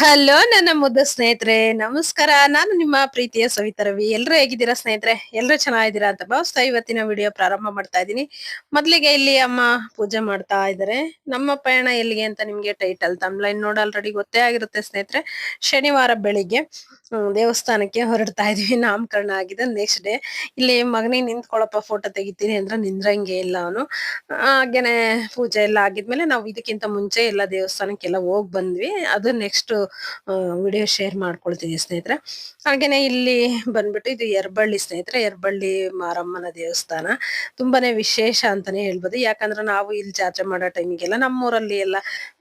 Hello ನನ್ನ ಮುದ್ದ ಸ್ನೇಹಿತರೆ. ನಮಸ್ಕಾರ. ನಾನು ನಿಮ್ಮ ಪ್ರೀತಿಯ ಸವಿತಾ ರವಿ. ಎಲ್ರು ಹೇಗಿದ್ದೀರಾ ಸ್ನೇಹಿತರೆ? ಎಲ್ರು ಚೆನ್ನಾಗಿದ್ದೀರಾ ಅಂತ ಭಾವಿಸ್ತಾ ಇವತ್ತಿನ ವಿಡಿಯೋ ಪ್ರಾರಂಭ ಮಾಡ್ತಾ ಇದ್ದೀನಿ. ಮೊದ್ಲಿಗೆ ಇಲ್ಲಿ ಅಮ್ಮ ಪೂಜೆ ಮಾಡ್ತಾ ಇದ್ದಾರೆ. ನಮ್ಮ ಪಯಣ ಎಲ್ಲಿಗೆ ಅಂತ ನಿಮಗೆ ಟೈಟಲ್ ತಮ್ಲೈನ್ ನೋಡಿ ಆಲ್ರೆಡಿ ಗೊತ್ತೇ ಆಗಿರುತ್ತೆ ಸ್ನೇಹಿತರೆ. ಶನಿವಾರ ಬೆಳಿಗ್ಗೆ ದೇವಸ್ಥಾನಕ್ಕೆ ಹೊರಡ್ತಾ ಇದೀವಿ ನಾಮಕರಣ ಆಗಿದೆ. ನೆಕ್ಸ್ಟ್ ಡೇ ಇಲ್ಲಿ ಮಗನಿಗೆ ನಿಂತ್ಕೊಳಪ್ಪ ಫೋಟೋ ತೆಗಿತೀನಿ ಅಂದ್ರೆ ನಿಂದ್ರಂಗೆ ಇಲ್ಲ ಅವನು. ಹಾಗೇನೆ ಪೂಜೆ ಎಲ್ಲ ಆಗಿದ್ಮೇಲೆ ನಾವು ಇದಕ್ಕಿಂತ ಮುಂಚೆ ಎಲ್ಲ ದೇವಸ್ಥಾನಕ್ಕೆಲ್ಲ ಹೋಗ್ ಬಂದ್ವಿ. ಅದು ನೆಕ್ಸ್ಟ್ ವಿಡಿಯೋ ಶೇರ್ ಮಾಡ್ಕೊಳ್ತೀನಿ ಸ್ನೇಹಿತರೆ. ಹಾಗೇನೆ ಇಲ್ಲಿ ಬಂದ್ಬಿಟ್ಟು ಇದು ಎರ್ಬಳ್ಳಿ ಸ್ನೇಹಿತರೆ, ಎರ್ಬಳ್ಳಿ ಮಾರಮ್ಮನ ದೇವಸ್ಥಾನ. ತುಂಬಾನೇ ವಿಶೇಷ ಅಂತಾನೆ ಹೇಳ್ಬೋದು. ಯಾಕಂದ್ರೆ ನಾವು ಇಲ್ಲಿ ಜಾತ್ರೆ ಮಾಡೋ ಟೈಮಿಗೆಲ್ಲ ನಮ್ಮೂರಲ್ಲಿ ಎಲ್ಲ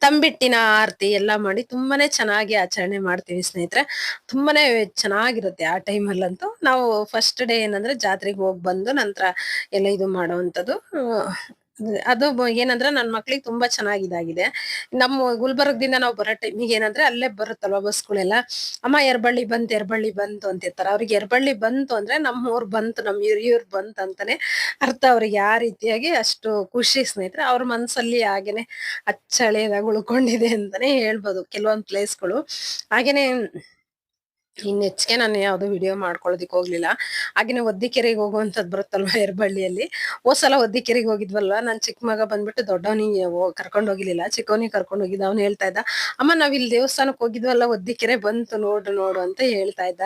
ತಂಬಿಟ್ಟಿನ ಆರತಿ ಎಲ್ಲ ಮಾಡಿ ತುಂಬಾನೇ ಚೆನ್ನಾಗಿ ಆಚರಣೆ ಮಾಡ್ತೀವಿ ಸ್ನೇಹಿತರೆ. ತುಂಬಾನೇ ಚೆನ್ನಾಗಿರುತ್ತೆ ಆ ಟೈಮಲ್ಲಂತೂ. ನಾವು ಫಸ್ಟ್ ಡೇ ಏನಂದ್ರೆ ಜಾತ್ರೆಗೆ ಹೋಗಿ ಬಂದು ನಂತರ ಎಲ್ಲ ಇದು ಮಾಡುವಂಥದ್ದು. ಅದು ಏನಂದ್ರೆ ನನ್ನ ಮಕ್ಳಿಗೆ ತುಂಬಾ ಚೆನ್ನಾಗಿ ಇದಾಗಿದೆ ನಮ್ಮ ಗುಲ್ಬರ್ಗದಿಂದ ನಾವು ಬರೋ ಟೈಮಿಗೆ ಏನಂದ್ರೆ ಅಲ್ಲೇ ಬರುತ್ತಲ್ವ ಬಸ್ಗಳೆಲ್ಲ ಅಮ್ಮ ಎರ್ಬಳ್ಳಿ ಬಂತು ಎರ್ಬಳ್ಳಿ ಬಂತು ಅಂತ ಇರ್ತಾರೆ ಅವ್ರಿಗೆ ಎರ್ಬಳ್ಳಿ ಬಂತು ಅಂದ್ರೆ ನಮ್ಮ ಊರ್ ಬಂತು ನಮ್ಮ ಹಿರಿಯೂರ್ ಬಂತು ಅಂತಾನೆ ಅರ್ಥ ಅವ್ರಿಗೆ ಯಾವ ರೀತಿಯಾಗಿ ಅಷ್ಟು ಖುಷಿ ಸ್ನೇಹಿತರೆ. ಅವ್ರ ಮನ್ಸಲ್ಲಿ ಹಾಗೇನೆ ಅಚ್ಚಳೆಯದಾಗ ಉಳ್ಕೊಂಡಿದೆ ಅಂತಾನೆ ಹೇಳ್ಬೋದು ಕೆಲವೊಂದು ಪ್ಲೇಸ್ಗಳು ಹಾಗೇನೆ ಇನ್ ಹೆಚ್ಚಿಗೆ ನಾನು ಯಾವುದೋ ವಿಡಿಯೋ ಮಾಡ್ಕೊಳ್ಳೋದಿಕ್ ಹೋಗ್ಲಿಲ್ಲ. ಹಾಗೇನೆ ಒದ್ದಿಕೆರೆಗೆ ಹೋಗುವಂಥದ್ದು ಬರುತ್ತಲ್ವ ಎರ್ಬಳ್ಳಿಯಲ್ಲಿ ಓ ಸಲ ಒದ್ದಿಕೆರೆಗೆ ಹೋಗಿದ್ವಲ್ವ? ನಾನು ಚಿಕ್ಕ ಮಗ ಬಂದ್ಬಿಟ್ಟು ದೊಡ್ಡವನಿಗೆ ಕರ್ಕೊಂಡು ಹೋಗಿಲಿಲ್ಲ. ಚಿಕ್ಕವನಿಗೆ ಕರ್ಕೊಂಡು ಹೋಗಿದ್ದ. ಅವ್ನು ಹೇಳ್ತಾ ಇದ್ದ, ಅಮ್ಮ, ನಾವು ಇಲ್ಲಿ ದೇವಸ್ಥಾನಕ್ಕೆ ಹೋಗಿದ್ವಲ್ಲ ಒದ್ದಿಕೆರೆ ಬಂತು ನೋಡು ನೋಡು ಅಂತ ಹೇಳ್ತಾ ಇದ್ದ.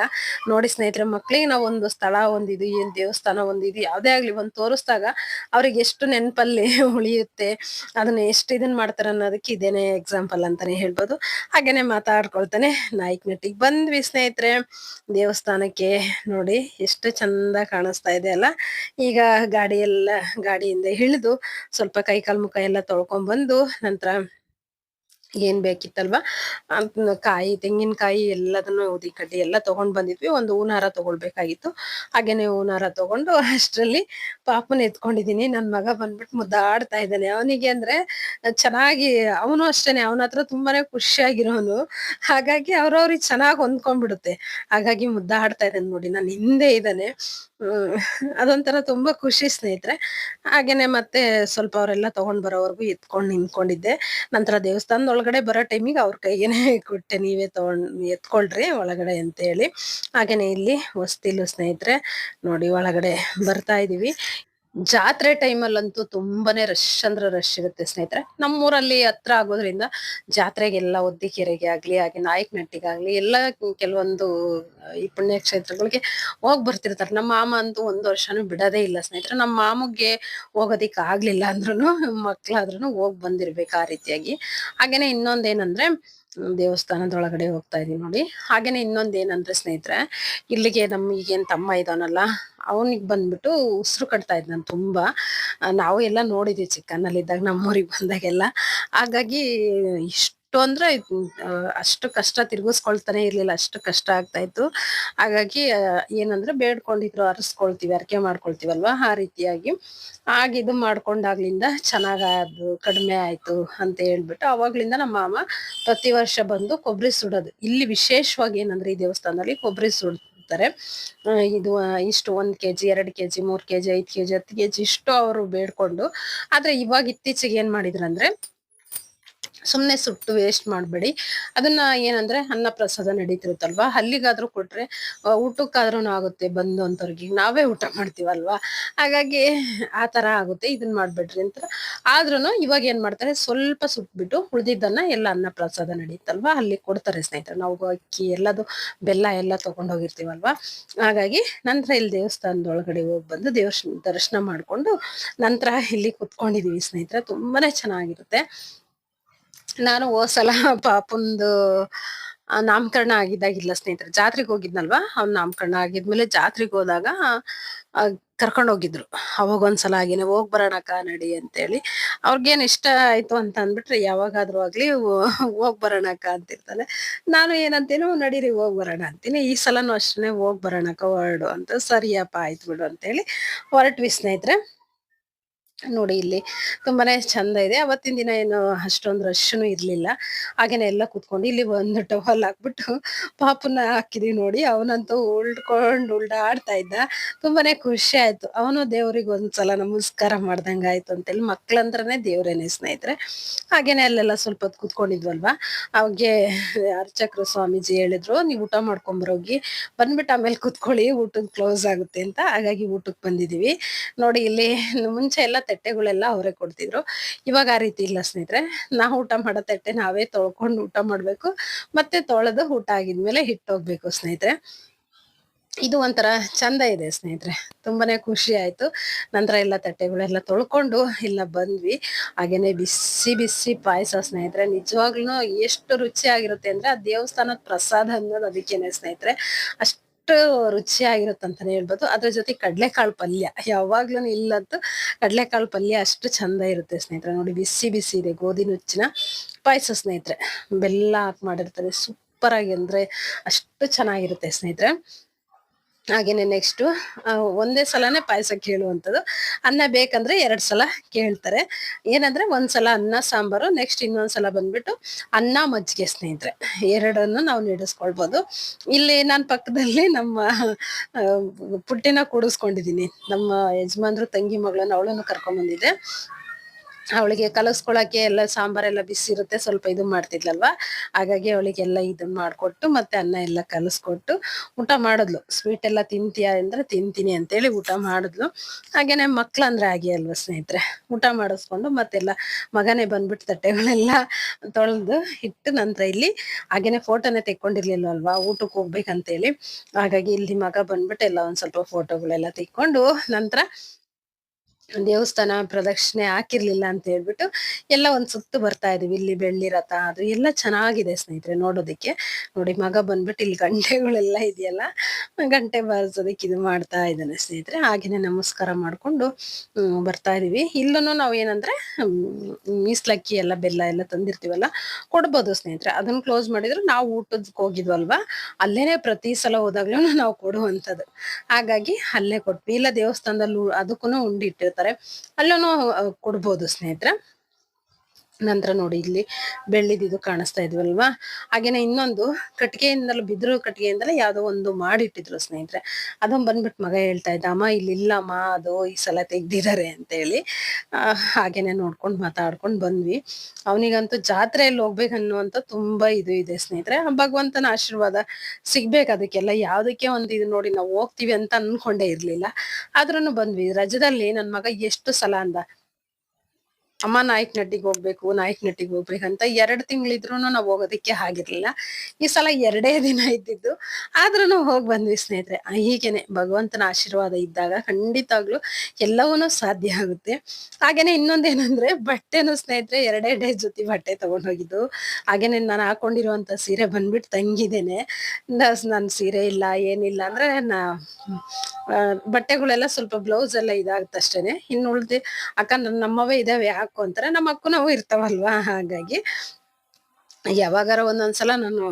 ನೋಡಿ ಸ್ನೇಹಿತರೆ, ಮಕ್ಳಿಗೆ ನಾವು ಒಂದು ಸ್ಥಳ ಒಂದಿದು ಏನು ದೇವಸ್ಥಾನ ಒಂದಿದು ಯಾವುದೇ ಆಗಲಿ ಒಂದು ತೋರಿಸ್ದಾಗ ಅವ್ರಿಗೆ ಎಷ್ಟು ನೆನಪಲ್ಲಿ ಉಳಿಯುತ್ತೆ, ಅದನ್ನ ಎಷ್ಟು ಇದನ್ನ ಮಾಡ್ತಾರೆ ಅನ್ನೋದಕ್ಕೆ ಇದೇನೆ ಎಕ್ಸಾಂಪಲ್ ಅಂತಾನೆ ಹೇಳ್ಬೋದು. ಹಾಗೇನೆ ಮಾತಾಡ್ಕೊಳ್ತಾನೆ. ನಾಯಕನಟ್ಟಿಗೆ ಬಂದ್ವಿ ಸ್ನೇಹಿತರೆ. ದೇವಸ್ಥಾನಕ್ಕೆ ನೋಡಿ ಎಷ್ಟು ಚಂದ ಕಾಣಿಸ್ತಾ ಇದೆ ಅಲ್ಲ. ಈಗ ಗಾಡಿ ಎಲ್ಲ ಗಾಡಿಯಿಂದ ಇಳಿದು ಸ್ವಲ್ಪ ಕೈ ಕಾಲ್ ಮುಖ ಎಲ್ಲ ತೊಳ್ಕೊಂಡ್ ಬಂದು ನಂತರ ಏನ್ ಬೇಕಿತ್ತಲ್ವಾ? ಕಾಯಿ, ತೆಂಗಿನಕಾಯಿ ಎಲ್ಲದನ್ನು ಊದಿ ಕಡ್ಡಿ ಎಲ್ಲ ತಗೊಂಡ್ ಬಂದಿದ್ವಿ. ಒಂದು ಹೂನಾರ ತಗೊಳ್ಬೇಕಾಗಿತ್ತು. ಹಾಗೇನೆ ಹೂನಾರ ತಗೊಂಡು ಅಷ್ಟರಲ್ಲಿ ಪಾಪನ ಎತ್ಕೊಂಡಿದೀನಿ. ನನ್ ಮಗ ಬಂದ್ಬಿಟ್ಟು ಮುದ್ದಾಡ್ತಾ ಇದ್ದಾನೆ. ಅವನಿಗೆ ಅಂದ್ರೆ ಚೆನ್ನಾಗಿ ಅವನು ಅಷ್ಟೇನೆ. ಅವನ ಹತ್ರ ತುಂಬಾನೇ ಖುಷಿಯಾಗಿರೋನು. ಹಾಗಾಗಿ ಅವ್ರವ್ರಿಗೆ ಚೆನ್ನಾಗಿ ಹೊಂದ್ಕೊಂಡ್ಬಿಡುತ್ತೆ. ಹಾಗಾಗಿ ಮುದ್ದಾಡ್ತಾ ಇದ್ದಾನೆ ನೋಡಿ. ನಾನು ಹಿಂದೆ ಇದ್ದಾನೆ. ಅದೊಂಥರ ತುಂಬಾ ಖುಷಿ ಸ್ನೇಹಿತರೆ. ಹಾಗೇನೆ ಮತ್ತೆ ಸ್ವಲ್ಪ ಅವರೆಲ್ಲ ತಗೊಂಡ್ ಬರೋವರೆಗೂ ಎತ್ಕೊಂಡು ನಿಂತ್ಕೊಂಡಿದ್ದೆ. ನಂತರ ದೇವಸ್ಥಾನದ ಒಳಗಡೆ ಬರೋ ಟೈಮಿಗೆ ಅವ್ರ ಕೈಗೇನೆ ಕೊಟ್ಟೆ, ನೀವೇ ತಗೊಂಡ್ ಎತ್ಕೊಳ್ರಿ ಒಳಗಡೆ ಅಂತ ಹೇಳಿ ಹಾಗೇನೆ ಇಲ್ಲಿ ಹೊಸ್ತಿಲು ಸ್ನೇಹಿತರೆ, ನೋಡಿ ಒಳಗಡೆ ಬರ್ತಾ ಇದೀವಿ. ಜಾತ್ರೆ ಟೈಮಲ್ಲಂತೂ ತುಂಬಾನೇ ರಶ್ ಅಂದ್ರೆ ರಶ್ ಇರುತ್ತೆ ಸ್ನೇಹಿತರೆ. ನಮ್ಮೂರಲ್ಲಿ ಹತ್ರ ಆಗೋದ್ರಿಂದ ಜಾತ್ರೆಗೆಲ್ಲ ಒದ್ದಿಕೆರೆಗೆ ಆಗ್ಲಿ, ಹಾಗೆ ನಾಯಕನಟ್ಟಿಗಾಗ್ಲಿ ಎಲ್ಲ ಕೆಲವೊಂದು ಈ ಪುಣ್ಯಕ್ಷೇತ್ರಗಳಿಗೆ ಹೋಗಿ ಬರ್ತಿರ್ತಾರೆ. ನಮ್ಮ ಮಾಮ ಅಂತೂ ಒಂದು ವರ್ಷನೂ ಬಿಡೋದೇ ಇಲ್ಲ ಸ್ನೇಹಿತರೆ. ನಮ್ಮ ಮಾಮಗೆ ಹೋಗೋದಿಕ್ ಆಗ್ಲಿಲ್ಲ ಅಂದ್ರೂ ಮಕ್ಳಾದ್ರೂ ಹೋಗ್ ಬಂದಿರ್ಬೇಕು ಆ ರೀತಿಯಾಗಿ. ಹಾಗೇನೆ ಇನ್ನೊಂದೇನಂದ್ರೆ ದೇವಸ್ಥಾನದೊಳಗಡೆ ಹೋಗ್ತಾ ಇದೀವಿ ನೋಡಿ. ಹಾಗೇನೆ ಇನ್ನೊಂದೇನಂದ್ರೆ ಸ್ನೇಹಿತರೆ, ಇಲ್ಲಿಗೆ ನಮ್ ಈಗೇನ್ ತಮ್ಮ ಇದಾನಲ್ಲ ಅವನಿಗೆ ಬಂದ್ಬಿಟ್ಟು ಉಸಿರು ಕಟ್ತಾ ನಾನು ತುಂಬಾ. ನಾವು ಎಲ್ಲ ನೋಡಿದ್ವಿ ಚಿಕ್ಕನಲ್ಲಿದ್ದಾಗ, ನಮ್ಮೂರಿಗೆ ಬಂದಾಗೆಲ್ಲ. ಹಾಗಾಗಿ ಇಷ್ಟು ಅಂದ್ರೆ ಅಷ್ಟು ಕಷ್ಟ ತಿರ್ಗಿಸ್ಕೊಳ್ತಾನೆ ಇರ್ಲಿಲ್ಲ, ಅಷ್ಟು ಕಷ್ಟ ಆಗ್ತಾ ಇತ್ತು. ಹಾಗಾಗಿ ಏನಂದ್ರೆ ಬೇಡ್ಕೊಂಡಿದ್ರು ಅರಸ್ಕೊಳ್ತೀವಿ, ಅರ್ಕೆ ಮಾಡ್ಕೊಳ್ತೀವಲ್ವಾ? ಆ ರೀತಿಯಾಗಿ. ಆಗ ಇದು ಮಾಡ್ಕೊಂಡಾಗ್ಲಿಂದ ಚೆನ್ನಾಗ್ ಅದು ಕಡಿಮೆ ಆಯ್ತು ಅಂತ ಹೇಳ್ಬಿಟ್ಟು ಅವಾಗ್ಲಿಂದ ನಮ್ಮ ಮಾಮ ಪ್ರತಿ ವರ್ಷ ಬಂದು ಕೊಬ್ಬರಿ ಸುಡೋದು. ಇಲ್ಲಿ ವಿಶೇಷವಾಗಿ ಏನಂದ್ರೆ ಈ ದೇವಸ್ಥಾನದಲ್ಲಿ ಕೊಬ್ಬರಿ ಸುಡ್ತಾರೆ ಆ, ಇದು ಇಷ್ಟು ಒಂದ್ ಕೆಜಿ ಮೂರು KG G KG K KG ಹತ್ತು ಕೆಜಿ ಇಷ್ಟು ಅವರು ಬೇಡ್ಕೊಂಡು. ಆದ್ರೆ ಇವಾಗ ಇತ್ತೀಚೆಗೆ ಏನ್ ಮಾಡಿದ್ರಂದ್ರೆ ಸುಮ್ನೆ ಸುಟ್ಟು ವೇಸ್ಟ್ ಮಾಡಬೇಡಿ. ಅದನ್ನ ಏನಂದ್ರೆ ಅನ್ನ ಪ್ರಸಾದ ನಡೀತಿರುತ್ತಲ್ವಾ? ಅಲ್ಲಿಗಾದ್ರೂ ಕೊಟ್ರೆ ಊಟಕ್ಕಾದ್ರೂ ಆಗುತ್ತೆ ಬಂದು ಅಂತವ್ರಿಗೆ. ನಾವೇ ಊಟ ಮಾಡ್ತೀವಲ್ವಾ? ಹಾಗಾಗಿ ಆ ತರ ಆಗುತ್ತೆ ಇದನ್ನ ಮಾಡ್ಬೇಡ್ರಿ ಅಂತ. ಆದ್ರೂ ಇವಾಗ ಏನ್ ಮಾಡ್ತಾರೆ, ಸ್ವಲ್ಪ ಸುಟ್ಬಿಟ್ಟು ಉಳ್ದಿದ್ದನ್ನ ಎಲ್ಲ ಅನ್ನ ಪ್ರಸಾದ ನಡೀತಲ್ವಾ? ಅಲ್ಲಿ ಕೊಡ್ತಾರೆ ಸ್ನೇಹಿತರೆ. ನಾವು ಅಕ್ಕಿ ಎಲ್ಲದು, ಬೆಲ್ಲ ಎಲ್ಲ ತಗೊಂಡ್ ಹೋಗಿರ್ತೀವಲ್ವಾ? ಹಾಗಾಗಿ ನಂತರ ಇಲ್ಲಿ ದೇವಸ್ಥಾನದ ಒಳಗಡೆ ಹೋಗಿ ಬಂದು ದೇವಸ್ ದರ್ಶನ ಮಾಡ್ಕೊಂಡು ನಂತರ ಇಲ್ಲಿ ಕುತ್ಕೊಂಡಿದೀವಿ ಸ್ನೇಹಿತರೆ. ತುಂಬಾನೇ ಚೆನ್ನಾಗಿರುತ್ತೆ. ನಾನು ಸಲ ಪಾಪಂದು ನಾಮಕರಣ ಆಗಿದ್ದಾಗಿಲ್ಲ ಸ್ನೇಹಿತರೆ ಜಾತ್ರೆಗೆ ಹೋಗಿದ್ನಲ್ವಾ? ಅವ್ನ ನಾಮಕರಣ ಆಗಿದ್ಮೇಲೆ ಜಾತ್ರೆಗೆ ಹೋದಾಗ ಕರ್ಕೊಂಡು ಕರ್ಕೊಂಡ್ ಹೋಗಿದ್ರು. ಅವಾಗ ಒಂದ್ಸಲ ಆಗಿನ ಹೋಗ್ ಬರೋಣಕ್ಕ ನಡಿ ಅಂತೇಳಿ. ಅವ್ರಿಗೇನು ಇಷ್ಟ ಆಯ್ತು ಅಂತ ಅಂದ್ಬಿಟ್ರೆ, ಯಾವಾಗಾದ್ರೂ ಆಗ್ಲಿ ಹೋಗ್ ಬರೋಣಕ್ಕ ಅಂತಿರ್ತಾನೆ ನಾನು ಏನಂತೀನಿ "ಹ್ಞೂ ನಡೀರಿ, ಹೋಗ್ ಬರೋಣ ಅಂತೀನಿ. ಈ ಸಲನೂ ಅಷ್ಟೇ ಹೋಗ್ ಬರೋಣಕ್ಕ ಹೊರಡು ಅಂತ ಸರಿಯಪ್ಪ ಆಯ್ತು ಬಿಡು ಅಂತೇಳಿ ಹೊರಟ್ವಿ ಸ್ನೇಹಿತರೆ. ನೋಡಿ ಇಲ್ಲಿ ತುಂಬಾನೇ ಚಂದ ಇದೆ. ಅವತ್ತಿನ ದಿನ ಏನು ಅಷ್ಟೊಂದು ರಶ್ನು ಇರ್ಲಿಲ್ಲ. ಹಾಗೇನೆ ಎಲ್ಲ ಕುತ್ಕೊಂಡು ಇಲ್ಲಿ ಒಂದು ಟವಲ್ ಹಾಕ್ಬಿಟ್ಟು ಪಾಪುನ ಹಾಕಿದೀವಿ ನೋಡಿ. ಅವನಂತೂ ಉಳ್ಕೊಂಡು ಉಲ್ಡಾಡ್ತಾ ಇದ್ದ. ತುಂಬಾನೇ ಖುಷಿ ಆಯ್ತು. ಅವನು ದೇವ್ರಿಗೆ ಒಂದ್ಸಲ ನಮಸ್ಕಾರ ಮಾಡ್ದಂಗೆ ಆಯ್ತು ಅಂತೇಳಿ ಮಕ್ಳಂದ್ರನೇ ದೇವ್ರೇನೆ ಸ್ನೇಹಿತರೆ. ಹಾಗೇನೆ ಅಲ್ಲೆಲ್ಲ ಸ್ವಲ್ಪ ಹೊತ್ತು ಕುತ್ಕೊಂಡಿದ್ವಲ್ವಾ? ಅವ್ಗೆ ಅರ್ಚಕ್ರ ಸ್ವಾಮೀಜಿ ಹೇಳಿದ್ರು, ನೀವು ಊಟ ಮಾಡ್ಕೊಂಬರೋಗಿ, ಬಂದ್ಬಿಟ್ಟು ಆಮೇಲೆ ಕುತ್ಕೊಳ್ಳಿ, ಊಟದ ಕ್ಲೋಸ್ ಆಗುತ್ತೆ ಅಂತ. ಹಾಗಾಗಿ ಊಟಕ್ಕೆ ಬಂದಿದೀವಿ. ನೋಡಿ ಇಲ್ಲಿ ಮುಂಚೆ ಎಲ್ಲ ತಟ್ಟೆಗಳೆಲ್ಲ ಅವರೇ ಕೊಡ್ತಿದ್ರು. ಇವಾಗ ಆ ರೀತಿ ಇಲ್ಲ ಸ್ನೇಹಿತರೆ. ನಾವು ಊಟ ಮಾಡೋ ತಟ್ಟೆ ನಾವೇ ತೊಳ್ಕೊಂಡು ಊಟ ಮಾಡ್ಬೇಕು. ಮತ್ತೆ ತೊಳೆದು ಊಟ ಆಗಿದ್ಮೇಲೆ ಹಿಟ್ಟೋಗ್ಬೇಕು ಸ್ನೇಹಿತರೆ. ಇದು ಒಂಥರ ಚಂದ ಇದೆ ಸ್ನೇಹಿತರೆ. ತುಂಬಾನೇ ಖುಷಿ ಆಯ್ತು. ನಂತರ ಎಲ್ಲ ತಟ್ಟೆಗಳೆಲ್ಲ ತೊಳ್ಕೊಂಡು ಇಲ್ಲ ಬಂದ್ವಿ. ಹಾಗೇನೆ ಬಿಸಿ ಬಿಸಿ ಪಾಯಸ ಸ್ನೇಹಿತರೆ. ನಿಜವಾಗ್ಲೂ ಎಷ್ಟು ರುಚಿಯಾಗಿರುತ್ತೆ ಅಂದ್ರೆ ಆ ದೇವಸ್ಥಾನದ ಪ್ರಸಾದ ಅನ್ನೋದು ಅದಕ್ಕೇನೆ ಸ್ನೇಹಿತರೆ. ಅಷ್ಟು ರುಚಿಯಾಗಿರುತ್ತೆ ಅಂತಾನೆ ಹೇಳ್ಬೋದು. ಅದ್ರ ಜೊತೆ ಕಡ್ಲೆಕಾಳು ಪಲ್ಯ. ಯಾವಾಗ್ಲೂ ಇಲ್ಲದ್ದು ಕಡ್ಲೆಕಾಳು ಪಲ್ಯ ಅಷ್ಟು ಚಂದ ಇರುತ್ತೆ ಸ್ನೇಹಿತರೆ. ನೋಡಿ ಬಿಸಿ ಬಿಸಿ ಇದೆ ಗೋಧಿ ನುಚ್ಚಿನ ಪಾಯಸ ಸ್ನೇಹಿತರೆ. ಬೆಲ್ಲ ಹಾಕಿ ಮಾಡಿರ್ತಾರೆ. ಸೂಪರ್ ಆಗಿ ಅಂದ್ರೆ ಅಷ್ಟು ಚೆನ್ನಾಗಿರುತ್ತೆ ಸ್ನೇಹಿತರೆ. ಹಾಗೇನೆ ನೆಕ್ಸ್ಟು ಒಂದೇ ಸಲನೇ ಪಾಯಸ ಕೇಳುವಂಥದ್ದು ಅನ್ನ ಬೇಕಂದ್ರೆ ಎರಡು ಸಲ ಕೇಳ್ತಾರೆ. ಏನಂದ್ರೆ ಒಂದ್ಸಲ ಅನ್ನ, ಸಾಂಬಾರು ನೆಕ್ಸ್ಟ್ ಇನ್ನೊಂದ್ಸಲ ಬಂದ್ಬಿಟ್ಟು ಅನ್ನ, ಮಜ್ಜಿಗೆ ಸ್ನೇಹಿತರೆ. ಎರಡನ್ನು ನಾವು ನೀಡಿಸ್ಕೊಳ್ಬೋದು. ಇಲ್ಲಿ ನಾನು ಪಕ್ಕದಲ್ಲಿ ನಮ್ಮ ಪುಟ್ಟಿನ ಕೂಡಿಸ್ಕೊಂಡಿದ್ದೀನಿ. ನಮ್ಮ ಯಜಮಾನ್ರು, ತಂಗಿ ಮಗಳನ್ನು ಅವಳನ್ನು ಕರ್ಕೊಂಡ್ ಬಂದಿದ್ದೆ. ಅವಳಿಗೆ ಕಲಸ್ಕೊಳಕ್ಕೆ ಎಲ್ಲ ಸಾಂಬಾರೆಲ್ಲ ಬಿಸಿ ಇರುತ್ತೆ ಸ್ವಲ್ಪ ಇದು ಮಾಡ್ತಿದ್ಲಲ್ವಾ? ಹಾಗಾಗಿ ಅವಳಿಗೆಲ್ಲ ಇದನ್ನ ಮಾಡಿಕೊಟ್ಟು ಮತ್ತೆ ಅನ್ನ ಎಲ್ಲ ಕಲಸ್ಕೊಟ್ಟು ಊಟ ಮಾಡಿದ್ಲು. ಸ್ವೀಟ್ ಎಲ್ಲ ತಿಂತೀಯಾ ಅಂದ್ರೆ ತಿಂತೀನಿ ಅಂತೇಳಿ ಊಟ ಮಾಡಿದ್ಲು. ಹಾಗೇನೆ ಮಕ್ಳು ಅಂದ್ರೆ ಹಾಗೆ ಅಲ್ವಾ ಸ್ನೇಹಿತರೆ? ಊಟ ಮಾಡಿಸ್ಕೊಂಡು ಮತ್ತೆಲ್ಲ ಮಗನೇ ಬಂದ್ಬಿಟ್ಟು ತಟ್ಟೆಗಳೆಲ್ಲ ತೊಳೆದು ಇಟ್ಟು ನಂತರ ಇಲ್ಲಿ ಹಾಗೇನೆ ಫೋಟೋನೇ ತೆಕ್ಕೊಂಡಿರ್ಲಿಲ್ಲ ಅಲ್ವಾ? ಊಟಕ್ಕೆ ಹೋಗ್ಬೇಕಂತೇಳಿ. ಹಾಗಾಗಿ ಇಲ್ಲಿ ಮಗ ಬಂದ್ಬಿಟ್ಟು ಎಲ್ಲ ಒಂದ್ ಸ್ವಲ್ಪ ಫೋಟೋಗಳೆಲ್ಲ ತೆಕ್ಕೊಂಡು ನಂತರ ದೇವಸ್ಥಾನ ಪ್ರದಕ್ಷಿಣೆ ಹಾಕಿರ್ಲಿಲ್ಲ ಅಂತ ಹೇಳ್ಬಿಟ್ಟು ಎಲ್ಲ ಒಂದ್ ಸುತ್ತು ಬರ್ತಾ ಇದೀವಿ. ಇಲ್ಲಿ ಬೆಳ್ಳಿ ರಥ ಅದು ಎಲ್ಲ ಚೆನ್ನಾಗಿದೆ ಸ್ನೇಹಿತರೆ ನೋಡೋದಕ್ಕೆ. ನೋಡಿ ಮಗ ಬಂದ್ಬಿಟ್ಟು ಇಲ್ಲಿ ಗಂಟೆಗಳೆಲ್ಲ ಇದೆಯಲ್ಲ, ಗಂಟೆ ಬಾರಿಸೋದಕ್ಕೆ ಇದು ಮಾಡ್ತಾ ಇದ್ದಾನೆ ಸ್ನೇಹಿತರೆ. ಹಾಗೇನೆ ನಮಸ್ಕಾರ ಮಾಡ್ಕೊಂಡು ಬರ್ತಾ ಇದೀವಿ ಇಲ್ಲೂ ನಾವು ಏನಂದ್ರೆ ಮೀಸ್ಲಕ್ಕಿ ಎಲ್ಲ ಬೆಲ್ಲ ಎಲ್ಲ ತಂದಿರ್ತೀವಲ್ಲ, ಕೊಡ್ಬೋದು ಸ್ನೇಹಿತರೆ. ಅದನ್ನ ಕ್ಲೋಸ್ ಮಾಡಿದ್ರೆ ನಾವು ಊಟದಕ್ಕೆ ಹೋಗಿದ್ವಲ್ವಾ? ಅಲ್ಲೇನೆ ಪ್ರತಿ ಸಲ ಹೋದಾಗ್ಲೂ ನಾವು ಕೊಡುವಂಥದ್ದು. ಹಾಗಾಗಿ ಅಲ್ಲೇ ಕೊಟ್ವಿ. ಇಲ್ಲ ದೇವಸ್ಥಾನದಲ್ಲಿ ಅದಕ್ಕೂ ಉಂಡಿ ಇಟ್ಟಿರ್ತಾರೆ ಅಲ್ಲೂ ಕೊಡ್ಬೋದು ಸ್ನೇಹಿತರೆ. ನಂತರ ನೋಡಿ ಇಲ್ಲಿ ಬೆಳ್ಳಿದಿದು ಕಾಣಿಸ್ತಾ ಇದ್ವಲ್ವಾ? ಹಾಗೇನೆ ಇನ್ನೊಂದು ಕಟ್ಟಿಗೆಯಿಂದಲೂ ಬಿದ್ರು ಕಟ್ಟಿಗೆಯಿಂದಲೇ ಯಾವುದೋ ಒಂದು ಮಾಡಿಟ್ಟಿದ್ರು ಸ್ನೇಹಿತರೆ. ಅದೊಂದು ಬಂದ್ಬಿಟ್ಟು ಮಗ ಹೇಳ್ತಾ ಇದ್ದ ಅಮ್ಮ ಇಲ್ಲಿ ಇಲ್ಲಮ್ಮ ಅದು ಈ ಸಲ ತೆಗ್ದಿದ್ದಾರೆ ಅಂತ ಹೇಳಿ. ಆ, ಹಾಗೇನೆ ನೋಡ್ಕೊಂಡು ಮಾತಾಡ್ಕೊಂಡು ಬಂದ್ವಿ. ಅವನಿಗಂತೂ ಜಾತ್ರೆಯಲ್ಲಿ ಹೋಗ್ಬೇಕನ್ನುವಂತ ತುಂಬಾ ಇದು ಇದೆ ಸ್ನೇಹಿತರೆ. ಭಗವಂತನ ಆಶೀರ್ವಾದ ಸಿಗ್ಬೇಕು ಅದಕ್ಕೆಲ್ಲ. ಯಾವುದಕ್ಕೆ ಒಂದು ಇದು ನೋಡಿ ನಾವು ಹೋಗ್ತೀವಿ ಅಂತ ಅನ್ಕೊಂಡೇ ಇರ್ಲಿಲ್ಲ. ಆದ್ರೂ ಬಂದ್ವಿ. ರಜದಲ್ಲಿ ನನ್ನ ಮಗ ಎಷ್ಟು ಸಲ ಅಂದ ಅಮ್ಮ ನಾಯಕ್ ನಟ್ಟಿಗೆ ಹೋಗ್ಬೇಕು, ನಾಯಕ್ ನಟ್ಟಿಗೆ ಅಂತ ಎರಡು ತಿಂಗಳಿದ್ರು ನಾವು ಹೋಗೋದಕ್ಕೆ ಆಗಿರ್ಲಿಲ್ಲ. ಈ ಸಲ ಎರಡೇ ದಿನ ಇದ್ದಿದ್ದು. ಆದ್ರೂ ಹೋಗಿ ಬಂದ್ವಿ ಸ್ನೇಹಿತರೆ. ಹೀಗೇನೆ ಭಗವಂತನ ಆಶೀರ್ವಾದ ಇದ್ದಾಗ ಖಂಡಿತವಾಗ್ಲೂ ಎಲ್ಲವೂ ಸಾಧ್ಯ ಆಗುತ್ತೆ. ಹಾಗೇನೆ ಇನ್ನೊಂದೇನಂದ್ರೆ ಬಟ್ಟೆನು ಸ್ನೇಹಿತರೆ ಎರಡೇ ಎರಡೆರಡೇ ಜೊತೆ ಬಟ್ಟೆ ತಗೊಂಡೋಗಿದ್ದು. ಹಾಗೇನೆ ನಾನು ಹಾಕೊಂಡಿರುವಂತ ಸೀರೆ ಬಂದ್ಬಿಟ್ಟು ತಂಗಿದ್ದೇನೆ ನನ್ ಸೀರೆ ಇಲ್ಲ, ಏನಿಲ್ಲ ಅಂದ್ರೆ ನಾ ಬಟ್ಟೆಗಳೆಲ್ಲ ಸ್ವಲ್ಪ ಬ್ಲೌಸ್ ಎಲ್ಲ ಇದಾಗುತ್ತೆ ಅಷ್ಟೇನೆ ಇನ್ನು ಉಳ್ದಿ ಅಕ್ಕ ನನ್ನ ನಮ್ಮವೇ ಇದಾವೆ ಹಾಕು ಅಂತಾರೆ ನಮ್ಮ ಅಕ್ಕು ನಾವು ಇರ್ತಾವಲ್ವಾ? ಹಾಗಾಗಿ ಯಾವಾಗಾರ ಒಂದೊಂದ್ಸಲ ನಾನು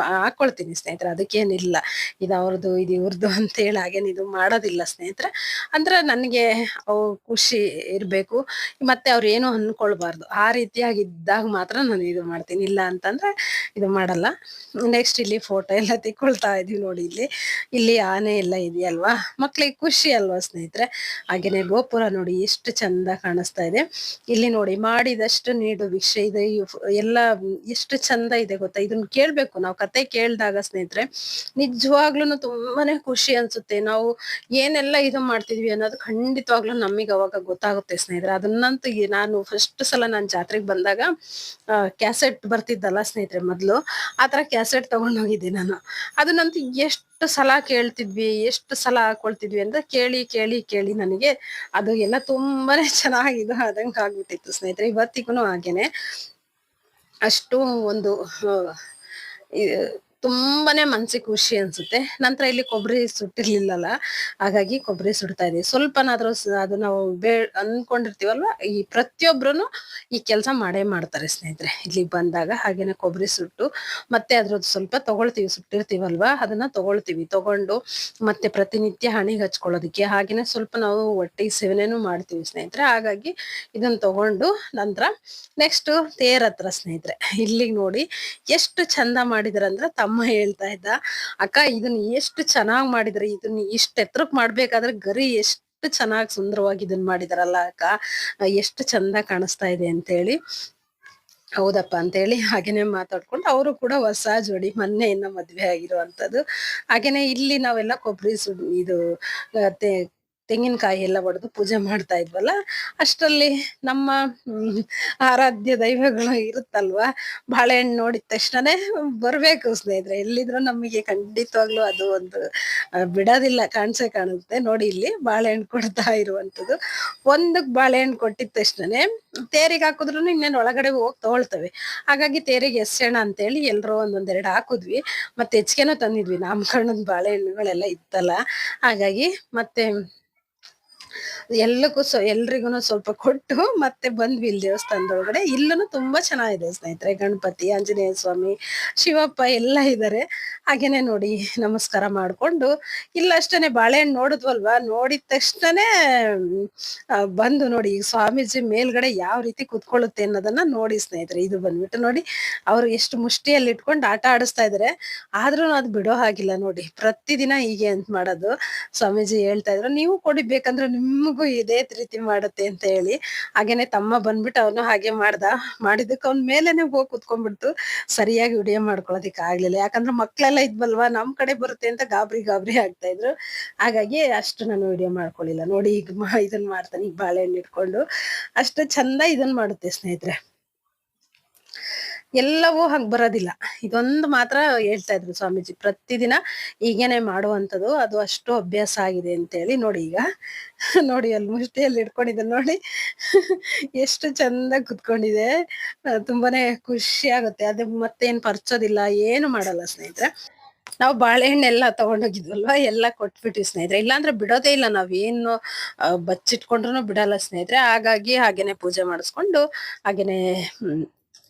ಹಾಕೊಳ್ತೀನಿ ಸ್ನೇಹಿತರೆ, ಅದಕ್ಕೇನಿಲ್ಲ. ಇದು ಅವ್ರದ್ದು ಇದು ಇವ್ರದ್ದು ಅಂತೇಳಿ ಹಾಗೇನು ಇದು ಮಾಡೋದಿಲ್ಲ ಸ್ನೇಹಿತರೆ. ಅಂದ್ರೆ ನನಗೆ ಅವು ಖುಷಿ ಇರಬೇಕು. ಮತ್ತೆ ಅವ್ರು ಏನು ಅಂದ್ಕೊಳ್ಬಾರ್ದು ಆ ರೀತಿಯಾಗಿ ಇದ್ದಾಗ ಮಾತ್ರ ನಾನು ಇದು ಮಾಡ್ತೀನಿ. ಇಲ್ಲ ಅಂತಂದ್ರೆ ಇದು ಮಾಡಲ್ಲ. ನೆಕ್ಸ್ಟ್ ಇಲ್ಲಿ ಫೋಟೋ ಎಲ್ಲ ತಿಕ್ಕೊಳ್ತಾ ಇದೀವಿ ನೋಡಿ ಇಲ್ಲಿ. ಇಲ್ಲಿ ಆನೆ ಎಲ್ಲ ಇದೆಯಲ್ವಾ? ಮಕ್ಳಿಗೆ ಖುಷಿ ಅಲ್ವಾ ಸ್ನೇಹಿತರೆ? ಹಾಗೇನೆ ಗೋಪುರ ನೋಡಿ ಎಷ್ಟು ಚಂದ ಕಾಣಿಸ್ತಾ ಇದೆ. ಇಲ್ಲಿ ನೋಡಿ ಮಾಡಿದಷ್ಟು ನೀಡು ಭಿಕ್ಷೆ ಇದೆ. ಎಲ್ಲ ಎಷ್ಟು ಚಂದ ಇದೆ ಗೊತ್ತಾ? ಇದನ್ನ ಕೇಳಬೇಕು ನಾವು. ಕತೆ ಕೇಳ್ದಾಗ ಸ್ನೇಹಿತರೆ ನಿಜವಾಗ್ಲೂ ತುಂಬಾನೇ ಖುಷಿ ಅನ್ಸುತ್ತೆ. ನಾವು ಏನೆಲ್ಲ ಇದು ಮಾಡ್ತಿದ್ವಿ ಅನ್ನೋದು ಖಂಡಿತವಾಗ್ಲೂ ನಮಗೆ ಅವಾಗ ಗೊತ್ತಾಗುತ್ತೆ ಸ್ನೇಹಿತರೆ. ಅದನ್ನಂತೂ ನಾನು ಫಸ್ಟ್ ಸಲ ನಾನು ಜಾತ್ರೆಗೆ ಬಂದಾಗ ಕ್ಯಾಸೆಟ್ ಬರ್ತಿದ್ದಲ್ಲ ಸ್ನೇಹಿತರೆ ಮೊದ್ಲು ಆತರ ಕ್ಯಾಸೆಟ್ ತಗೊಂಡ್ ಹೋಗಿದ್ದೆ ನಾನು. ಅದನ್ನಂತೂ ಎಷ್ಟು ಸಲ ಕೇಳ್ತಿದ್ವಿ, ಎಷ್ಟು ಸಲ ಹಾಕೊಳ್ತಿದ್ವಿ ಅಂತ ಕೇಳಿ ಕೇಳಿ ಕೇಳಿ ನನಗೆ ಅದು ಎಲ್ಲ ತುಂಬಾನೇ ಚೆನ್ನಾಗಿದೆ ಆದಂಗೆ ಆಗ್ಬಿಟ್ಟಿತ್ತು ಸ್ನೇಹಿತರೆ. ಇವತ್ತಿಗೂ ಹಾಗೇನೆ. ಅಷ್ಟು ಒಂದು ಆ, ಈ ತುಂಬಾನೇ ಮನ್ಸಿಗೆ ಖುಷಿ ಅನ್ಸುತ್ತೆ. ನಂತರ ಇಲ್ಲಿ ಕೊಬ್ಬರಿ ಸುಟ್ಟಿರ್ಲಿಲ್ಲಲ್ಲ? ಹಾಗಾಗಿ ಕೊಬ್ಬರಿ ಸುಡ್ತಾ ಇದೀವಿ ಸ್ವಲ್ಪನಾದ್ರೂ ಅದು ನಾವು ಬೇ ಅನ್ಕೊಂಡಿರ್ತೀವಲ್ವ? ಈ ಪ್ರತಿಯೊಬ್ರು ಈ ಕೆಲಸ ಮಾಡೇ ಮಾಡ್ತಾರೆ ಸ್ನೇಹಿತರೆ. ಇಲ್ಲಿಗೆ ಬಂದಾಗ ಹಾಗೇನೆ ಕೊಬ್ಬರಿ ಸುಟ್ಟು, ಮತ್ತೆ ಅದ್ರದ್ದು ಸ್ವಲ್ಪ ತಗೊಳ್ತೀವಿ. ಸುಟ್ಟಿರ್ತೀವಲ್ವ? ಅದನ್ನ ತಗೊಳ್ತೀವಿ. ತಗೊಂಡು ಮತ್ತೆ ಪ್ರತಿನಿತ್ಯ ಹಣಿಗೆ ಹಚ್ಕೊಳ್ಳೋದಕ್ಕೆ ಹಾಗೇನೆ ಸ್ವಲ್ಪ ನಾವು ಒಟ್ಟಿಗೆ ಸೇವನೆನೂ ಮಾಡ್ತೀವಿ ಸ್ನೇಹಿತರೆ. ಹಾಗಾಗಿ ಇದನ್ನ ತಗೊಂಡು ನಂತರ ನೆಕ್ಸ್ಟ್ ತೇರ್ ಹತ್ರ ಸ್ನೇಹಿತರೆ. ಇಲ್ಲಿಗೆ ನೋಡಿ ಎಷ್ಟು ಚಂದ ಮಾಡಿದ್ರಂದ್ರೆ ತಮ್ಮ ಹೇಳ್ತಾ ಇದ್ದ, ಅಕ್ಕ ಇದನ್ನ ಎಷ್ಟು ಚೆನ್ನಾಗ್ ಮಾಡಿದ್ರಿ ಇದನ್ನ ಇಷ್ಟ ಎತ್ತರಕ್ ಮಾಡ್ಬೇಕಾದ್ರೆ ಗರಿ ಎಷ್ಟು ಚೆನ್ನಾಗಿ ಸುಂದರವಾಗಿ ಇದನ್ನ ಮಾಡಿದಾರಲ್ಲ ಅಕ್ಕ, ಎಷ್ಟು ಚಂದ ಕಾಣಿಸ್ತಾ ಇದೆ ಅಂತ ಹೇಳಿ ಹೌದಪ್ಪ ಅಂತೇಳಿ ಹಾಗೇನೆ ಮಾತಾಡ್ಕೊಂಡು ಅವರು ಕೂಡ ಹೊಸ ಜೋಡಿ ಮೊನ್ನೆ ಇನ್ನ ಮದ್ವೆ ಆಗಿರುವಂತದ್ದು. ಹಾಗೇನೆ ಇಲ್ಲಿ ನಾವೆಲ್ಲ ಕೊಬ್ಬರಿ ಸುಡ್ ಇದು ತೆಂಗಿನಕಾಯಿ ಎಲ್ಲ ಒಡೆದು ಪೂಜೆ ಮಾಡ್ತಾ ಇದ್ವಲ್ಲ, ಅಷ್ಟರಲ್ಲಿ ನಮ್ಮ ಆರಾಧ್ಯ ದೈವಗಳು ಇರುತ್ತಲ್ವಾ, ಬಾಳೆಹಣ್ಣು ನೋಡಿದ ತಕ್ಷಣನೇ ಬರಬೇಕು ಸ್ನೇಹಿತರೆ. ಎಲ್ಲಿದ್ರು ನಮಗೆ ಖಂಡಿತವಾಗ್ಲೂ ಅದು ಒಂದು ಬಿಡೋದಿಲ್ಲ, ಕಾಣಿಸೇ ಕಾಣುತ್ತೆ. ನೋಡಿ ಇಲ್ಲಿ ಬಾಳೆಹಣ್ಣು ಕೊಡ್ತಾ ಇರುವಂಥದ್ದು. ಒಂದಕ್ಕೆ ಬಾಳೆಹಣ್ಣು ಕೊಟ್ಟಿದ ತಕ್ಷಣನೇ ತೇರಿಗೆ ಹಾಕಿದ್ರು ಇನ್ನೇನು ಒಳಗಡೆ ಹೋಗಿ ತಗೊಳ್ತವೆ. ಹಾಗಾಗಿ ತೇರಿಗೆ ಎಸೆಣ ಅಂತೇಳಿ ಎಲ್ಲರೂ ಒಂದೊಂದೆರಡು ಹಾಕಿದ್ವಿ. ಮತ್ತೆ ಹೆಚ್ಚಿಗೆನೂ ತಂದಿದ್ವಿ. ನಾಮಕರಣದ ಬಾಳೆಹಣ್ಣುಗಳೆಲ್ಲ ಇತ್ತಲ್ಲ. ಹಾಗಾಗಿ ಮತ್ತೆ ಎಲ್ಲಕ್ಕೂ ಸೊ ಎಲ್ರಿಗೂ ಸ್ವಲ್ಪ ಕೊಟ್ಟು ಮತ್ತೆ ಬಂದ್ವಿ ಇಲ್ಲಿ ದೇವಸ್ಥಾನದೊಳಗಡೆ. ಇಲ್ಲೂ ತುಂಬಾ ಚೆನ್ನಾಗಿದೆ ಸ್ನೇಹಿತರೆ. ಗಣಪತಿ, ಆಂಜನೇಯ ಸ್ವಾಮಿ, ಶಿವಪ್ಪ ಎಲ್ಲ ಇದ್ದಾರೆ ಹಾಗೇನೆ ನೋಡಿ ನಮಸ್ಕಾರ ಮಾಡ್ಕೊಂಡು. ಇಲ್ಲ ಅಷ್ಟೇನೆ ಬಾಳೆಹಣ್ಣು ನೋಡಿದ್ವಲ್ವಾ? ನೋಡಿದ ತಕ್ಷಣನೇ ಬಂದು ನೋಡಿ ಸ್ವಾಮೀಜಿ ಮೇಲ್ಗಡೆ ಯಾವ ರೀತಿ ಕುತ್ಕೊಳ್ಳುತ್ತೆ ಅನ್ನೋದನ್ನ ನೋಡಿ ಸ್ನೇಹಿತರೆ. ಇದು ಬಂದ್ಬಿಟ್ಟು ನೋಡಿ ಅವ್ರು ಎಷ್ಟು ಮುಷ್ಟಿಯಲ್ಲಿ ಇಟ್ಕೊಂಡು ಆಟ ಆಡಿಸ್ತಾ ಇದಾರೆ. ಆದ್ರೂ ಅದು ಬಿಡೋ ಹಾಗಿಲ್ಲ ನೋಡಿ. ಪ್ರತಿದಿನ ಹೀಗೆ ಅಂತ ಮಾಡೋದು. ಸ್ವಾಮೀಜಿ ಹೇಳ್ತಾ ಇದ್ರು, ನೀವು ಕೊಡಿ, ಬೇಕಂದ್ರೆ ನಿಮಗೂ ಇದೇ ರೀತಿ ಮಾಡುತ್ತೆ ಅಂತ ಹೇಳಿ. ಹಾಗೇನೆ ತಮ್ಮ ಬಂದ್ಬಿಟ್ಟು ಅವನು ಹಾಗೆ ಮಾಡ್ದ ಮಾಡಿದಕ್ಕೆ ಅವ್ನ ಮೇಲೆನೆ ಹೋಗಿ ಕುತ್ಕೊಂಡ್ಬಿಡ್ತು. ಸರಿಯಾಗಿ ವಿಡಿಯೋ ಮಾಡ್ಕೊಳ್ಳೋದಿಕ್ ಆಗ್ಲಿಲ್ಲ. ಯಾಕಂದ್ರೆ ಮಕ್ಳೆಲ್ಲ ಇದ್ವಲ್ವಾ, ನಮ್ ಕಡೆ ಬರುತ್ತೆ ಅಂತ ಗಾಬರಿ ಗಾಬರಿ ಆಗ್ತಾ ಇದ್ರು. ಹಾಗಾಗಿ ಅಷ್ಟು ನಾನು ವಿಡಿಯೋ ಮಾಡ್ಕೊಳ್ಳಿಲ್ಲ ನೋಡಿ ಈಗ ಇದನ್ನ ಇದನ್ ಮಾಡ್ತಾನೆ, ಈಗ ಬಾಳೆಹಣ್ಣು ಇಟ್ಕೊಂಡು. ಅಷ್ಟು ಚಂದ ಇದನ್ ಮಾಡುತ್ತೆ ಸ್ನೇಹಿತರೆ. ಎಲ್ಲವೂ ಹಂಗ್ ಬರೋದಿಲ್ಲ. ಇದೊಂದು ಮಾತ್ರ ಹೇಳ್ತಾ ಇದ್ರು ಸ್ವಾಮೀಜಿ. ಪ್ರತಿದಿನ ಈಗೇನೆ ಮಾಡುವಂಥದ್ದು ಅದು ಅಷ್ಟು ಅಭ್ಯಾಸ ಆಗಿದೆ ಅಂತ ಹೇಳಿ ನೋಡಿ ಈಗ. ನೋಡಿ ಅಲ್ಲಿ ಮುಷ್ಟಿಯಲ್ಲಿ ಇಟ್ಕೊಂಡಿದ್ದೆ ನೋಡಿ. ಎಷ್ಟು ಚಂದ ಕುತ್ಕೊಂಡಿದೆ. ತುಂಬಾನೇ ಖುಷಿ ಆಗುತ್ತೆ. ಅದು ಮತ್ತೇನು ಪರ್ಚೋದಿಲ್ಲ, ಏನು ಮಾಡಲ್ಲ ಸ್ನೇಹಿತರೆ. ನಾವು ಬಾಳೆಹಣ್ಣೆಲ್ಲ ತಗೊಂಡೋಗಿದ್ವಲ್ವಾ? ಎಲ್ಲ ಕೊಟ್ಬಿಟ್ವಿ ಸ್ನೇಹಿತರೆ. ಇಲ್ಲಾಂದ್ರೆ ಬಿಡೋದೇ ಇಲ್ಲ ನಾವೇನು ಬಚ್ಚಿಟ್ಕೊಂಡ್ರು ಬಿಡಲ್ಲ ಸ್ನೇಹಿತರೆ. ಹಾಗಾಗಿ ಹಾಗೇನೆ ಪೂಜೆ ಮಾಡಿಸ್ಕೊಂಡು ಹಾಗೇನೆ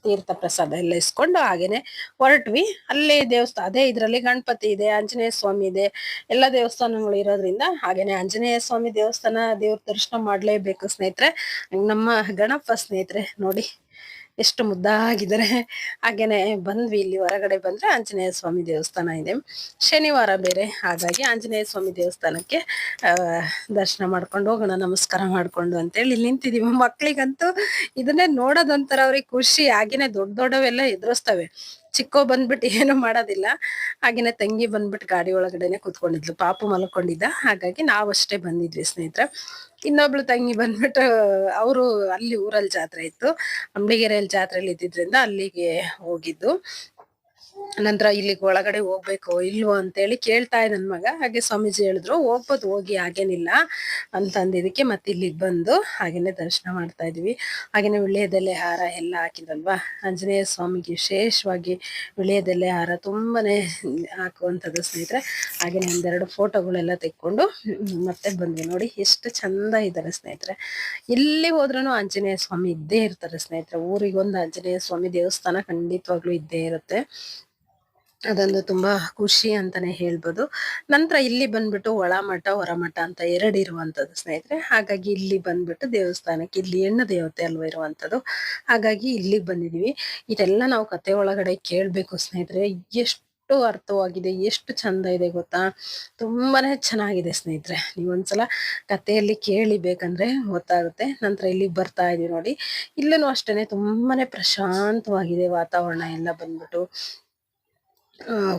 ತೀರ್ಥ ಪ್ರಸಾದ ಎಲ್ಲ ಇಸ್ಕೊಂಡು ಹಾಗೇನೆ ಹೊರಟ್ವಿ. ಅಲ್ಲೇ ದೇವಸ್ಥಾನ, ಅದೇ ಇದ್ರಲ್ಲಿ ಗಣಪತಿ ಇದೆ, ಆಂಜನೇಯ ಸ್ವಾಮಿ ಇದೆ. ಎಲ್ಲ ದೇವಸ್ಥಾನಗಳು ಇರೋದ್ರಿಂದ ಹಾಗೇನೆ ಆಂಜನೇಯ ಸ್ವಾಮಿ ದೇವಸ್ಥಾನ ದೇವ್ರ ದರ್ಶನ ಮಾಡ್ಲೇಬೇಕು ಸ್ನೇಹಿತರೆ. ನಮ್ಮ ಗಣಪ ಸ್ನೇಹಿತರೆ ನೋಡಿ. ಎಷ್ಟು ಮುದ್ದಾಗಿದ್ದಾರೆ. ಹಾಗೇನೆ ಬಂದ್ವಿ ಇಲ್ಲಿ ಹೊರಗಡೆ ಬಂದ್ರೆ ಆಂಜನೇಯ ಸ್ವಾಮಿ ದೇವಸ್ಥಾನ ಇದೆ. ಶನಿವಾರ ಬೇರೆ, ಹಾಗಾಗಿ ಆಂಜನೇಯ ಸ್ವಾಮಿ ದೇವಸ್ಥಾನಕ್ಕೆ ದರ್ಶನ ಮಾಡ್ಕೊಂಡು ಹೋಗೋಣ, ನಮಸ್ಕಾರ ಮಾಡ್ಕೊಂಡು ಅಂತೇಳಿ ಇಲ್ಲಿ ನಿಂತಿದೀವಿ. ಮಕ್ಕಳಿಗಂತೂ ಇದನ್ನೇ ನೋಡೋದೊಂಥರ ಅವ್ರಿಗೆ ಖುಷಿ. ಹಾಗೇನೆ ದೊಡ್ಡ ದೊಡ್ಡವೆಲ್ಲ ಎದುರಿಸ್ತವೆ. ಚಿಕ್ಕೋ ಬಂದ್ಬಿಟ್ಟು ಏನು ಮಾಡೋದಿಲ್ಲ. ಹಾಗೇನೆ ತಂಗಿ ಬಂದ್ಬಿಟ್ಟು ಗಾಡಿ ಒಳಗಡೆನೆ ಕೂತ್ಕೊಂಡಿದ್ಲು. ಪಾಪು ಮಲ್ಕೊಂಡಿದ್ದ. ಹಾಗಾಗಿ ನಾವಷ್ಟೇ ಬಂದಿದ್ವಿ ಸ್ನೇಹಿತರೆ. ಇನ್ನೊಬ್ಳು ತಂಗಿ ಬಂದ್ಬಿಟ್ಟು ಅವರು ಅಲ್ಲಿ ಊರಲ್ಲಿ ಜಾತ್ರೆ ಇತ್ತು. ಅಂಬಿಗೆರೆಯಲ್ಲಿ ಜಾತ್ರೆಯಲ್ಲಿ ಇದ್ದಿದ್ರಿಂದ ಅಲ್ಲಿಗೆ ಹೋಗಿದ್ದು. ನಂತರ ಇಲ್ಲಿ ಒಳಗಡೆ ಹೋಗ್ಬೇಕು ಇಲ್ವೋ ಅಂತೇಳಿ ಕೇಳ್ತಾ ಇದ್ದ ಮಗ. ಹಾಗೆ ಸ್ವಾಮೀಜಿ ಹೇಳಿದ್ರು, ಹೋಗ್ಬೋದು, ಹೋಗಿ ಹಾಗೇನಿಲ್ಲ ಅಂತಂದಿದ್ದಕ್ಕೆ ಮತ್ತೆ ಇಲ್ಲಿಗೆ ಬಂದು ಹಾಗೇನೆ ದರ್ಶನ ಮಾಡ್ತಾ ಇದೀವಿ. ಹಾಗೇನೆ ವಿಳ್ಯದೆಲೆ ಹಾರ ಎಲ್ಲ ಹಾಕಿದಲ್ವಾ ಆಂಜನೇಯ ಸ್ವಾಮಿಗೆ ವಿಶೇಷವಾಗಿ ವಿಳ್ಯದೆಲೆ ಹಾರ ತುಂಬಾನೇ ಹಾಕುವಂಥದ್ದು ಸ್ನೇಹಿತರೆ. ಹಾಗೇನೆ ಒಂದೆರಡು ಫೋಟೋಗಳೆಲ್ಲ ತೆಕ್ಕೊಂಡು ಮತ್ತೆ ಬಂದ್ವಿ ನೋಡಿ, ಎಷ್ಟು ಚಂದ ಇದ್ದಾರೆ ಸ್ನೇಹಿತರೆ. ಎಲ್ಲಿ ಹೋದ್ರೂ ಆಂಜನೇಯ ಸ್ವಾಮಿ ಇದ್ದೇ ಇರ್ತಾರೆ ಸ್ನೇಹಿತರೆ. ಊರಿಗೊಂದು ಆಂಜನೇಯ ಸ್ವಾಮಿ ದೇವಸ್ಥಾನ ಖಂಡಿತವಾಗ್ಲೂ ಇದ್ದೇ ಇರುತ್ತೆ. ಅದೊಂದು ತುಂಬ ಖುಷಿ ಅಂತಾನೆ ಹೇಳ್ಬೋದು. ನಂತರ ಇಲ್ಲಿ ಬಂದ್ಬಿಟ್ಟು ಒಳಮಠ ಹೊರಮಠ ಅಂತ ಎರಡು ಇರುವಂಥದ್ದು ಸ್ನೇಹಿತರೆ. ಹಾಗಾಗಿ ಇಲ್ಲಿ ಬಂದ್ಬಿಟ್ಟು ದೇವಸ್ಥಾನಕ್ಕೆ ಇಲ್ಲಿ ಹೆಣ್ಣು ದೇವತೆ ಅಲ್ವ ಇರುವಂಥದ್ದು ಹಾಗಾಗಿ ಇಲ್ಲಿಗೆ ಬಂದಿದ್ದೀವಿ ಇದೆಲ್ಲ ನಾವು ಕತೆ ಒಳಗಡೆ ಕೇಳಬೇಕು ಸ್ನೇಹಿತರೆ. ಎಷ್ಟು ಅರ್ಥವಾಗಿದೆ, ಎಷ್ಟು ಚಂದ ಇದೆ ಗೊತ್ತಾ? ತುಂಬಾನೇ ಚೆನ್ನಾಗಿದೆ ಸ್ನೇಹಿತರೆ. ನೀವೊಂದ್ಸಲ ಕಥೆಯಲ್ಲಿ ಕೇಳಿ ಬೇಕಂದ್ರೆ ಗೊತ್ತಾಗುತ್ತೆ. ನಂತರ ಇಲ್ಲಿ ಬರ್ತಾ ಇದೀವಿ ನೋಡಿ. ಇಲ್ಲೂ ಅಷ್ಟೇನೆ ತುಂಬಾನೇ ಪ್ರಶಾಂತವಾಗಿದೆ ವಾತಾವರಣ ಎಲ್ಲ ಬಂದ್ಬಿಟ್ಟು.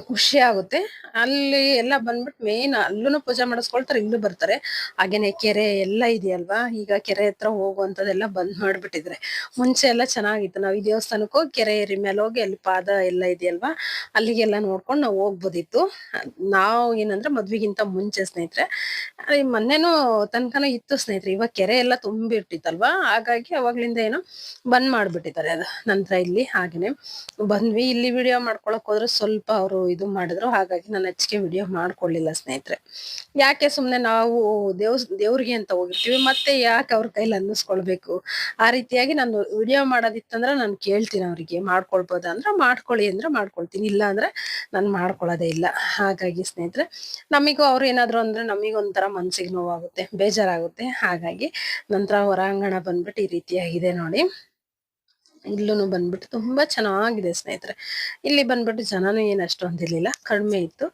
ಖುಷಿ ಆಗುತ್ತೆ. ಅಲ್ಲಿ ಎಲ್ಲ ಬಂದ್ಬಿಟ್ಟು ಮೇನ್ ಅಲ್ಲೂ ಪೂಜೆ ಮಾಡಿಸ್ಕೊಳ್ತಾರೆ, ಇಲ್ಲೂ ಬರ್ತಾರೆ. ಹಾಗೇನೆ ಕೆರೆ ಎಲ್ಲ ಇದೆಯಲ್ವಾ? ಈಗ ಕೆರೆ ಹತ್ರ ಹೋಗುವಂಥದ್ದೆಲ್ಲ ಬಂದ್ ಮಾಡ್ಬಿಟ್ಟಿದ್ರೆ. ಮುಂಚೆ ಎಲ್ಲ ಚೆನ್ನಾಗಿತ್ತು. ನಾವು ಈ ದೇವಸ್ಥಾನಕ್ಕೆ ಹೋಗಿ ಕೆರೆ ಏರಿ ಮೇಲೆ ಹೋಗಿ ಅಲ್ಲಿ ಪಾದ ಎಲ್ಲ ಇದೆಯಲ್ವಾ? ಅಲ್ಲಿಗೆಲ್ಲ ನೋಡ್ಕೊಂಡು ನಾವು ಹೋಗ್ಬೋದಿತ್ತು. ನಾವು ಏನಂದ್ರೆ ಮದ್ವಿಗಿಂತ ಮುಂಚೆ ಸ್ನೇಹಿತರೆ. ಮೊನ್ನೆನೂ ತನಕನೂ ಇತ್ತು ಸ್ನೇಹಿತರೆ. ಇವಾಗ ಕೆರೆ ಎಲ್ಲ ತುಂಬಿಟ್ಟಿತ್ತಲ್ವಾ? ಹಾಗಾಗಿ ಅವಾಗ್ಲಿಂದ ಏನೋ ಬಂದ್ ಮಾಡ್ಬಿಟ್ಟಿದ್ದಾರೆ ಅದು. ನಂತರ ಇಲ್ಲಿ ಹಾಗೇನೆ. ಬಂದ್ವಿ. ಇಲ್ಲಿ ವಿಡಿಯೋ ಮಾಡ್ಕೊಳಕ್ ಹೋದ್ರೆ ಸ್ವಲ್ಪ ಅವರು ಇದು ಮಾಡಿದ್ರು. ಹಾಗಾಗಿ ನಾನು ಹೆಚ್ಚಿಗೆ ವಿಡಿಯೋ ಮಾಡ್ಕೊಳ್ಳಿಲ್ಲ ಸ್ನೇಹಿತರೆ. ಯಾಕೆ ಸುಮ್ಮನೆ ನಾವು ದೇವ್ ದೇವ್ರಿಗೆ ಅಂತ ಹೋಗಿರ್ತೀವಿ, ಮತ್ತೆ ಯಾಕೆ ಅವ್ರ ಕೈಲಿ ಅನ್ನಿಸ್ಕೊಳ್ಬೇಕು? ಆ ರೀತಿಯಾಗಿ ನಾನು ವಿಡಿಯೋ ಮಾಡೋದಿತ್ತಂದ್ರೆ ನಾನು ಕೇಳ್ತೀನಿ ಅವರಿಗೆ, ಮಾಡ್ಕೊಳ್ಬೋದಾ ಅಂದ್ರೆ ಮಾಡ್ಕೊಳ್ಳಿ ಅಂದ್ರೆ ಮಾಡ್ಕೊಳ್ತೀನಿ, ಇಲ್ಲ ಅಂದ್ರೆ ನಾನು ಮಾಡ್ಕೊಳ್ಳೋದೇ ಇಲ್ಲ. ಹಾಗಾಗಿ ಸ್ನೇಹಿತರೆ, ನಮಗೂ ಅವ್ರು ಏನಾದ್ರು ಅಂದ್ರೆ ನಮಗೊಂಥರ ಮನ್ಸಿಗೆ ನೋವಾಗುತ್ತೆ, ಬೇಜಾರಾಗುತ್ತೆ. ಹಾಗಾಗಿ ನಂತರ ಹೊರಾಂಗಣ ಬಂದ್ಬಿಟ್ಟು ಈ ರೀತಿಯಾಗಿದೆ ನೋಡಿ. ಇಲ್ಲೂ ಬಂದ್ಬಿಟ್ಟು ತುಂಬಾ ಚೆನ್ನಾಗಿದೆ ಸ್ನೇಹಿತರೆ. ಇಲ್ಲಿ ಬಂದ್ಬಿಟ್ಟು ಜನನು ಏನು ಅಷ್ಟೊಂದು ಇರ್ಲಿಲ್ಲ ಕಡಿಮೆ ಇತ್ತು.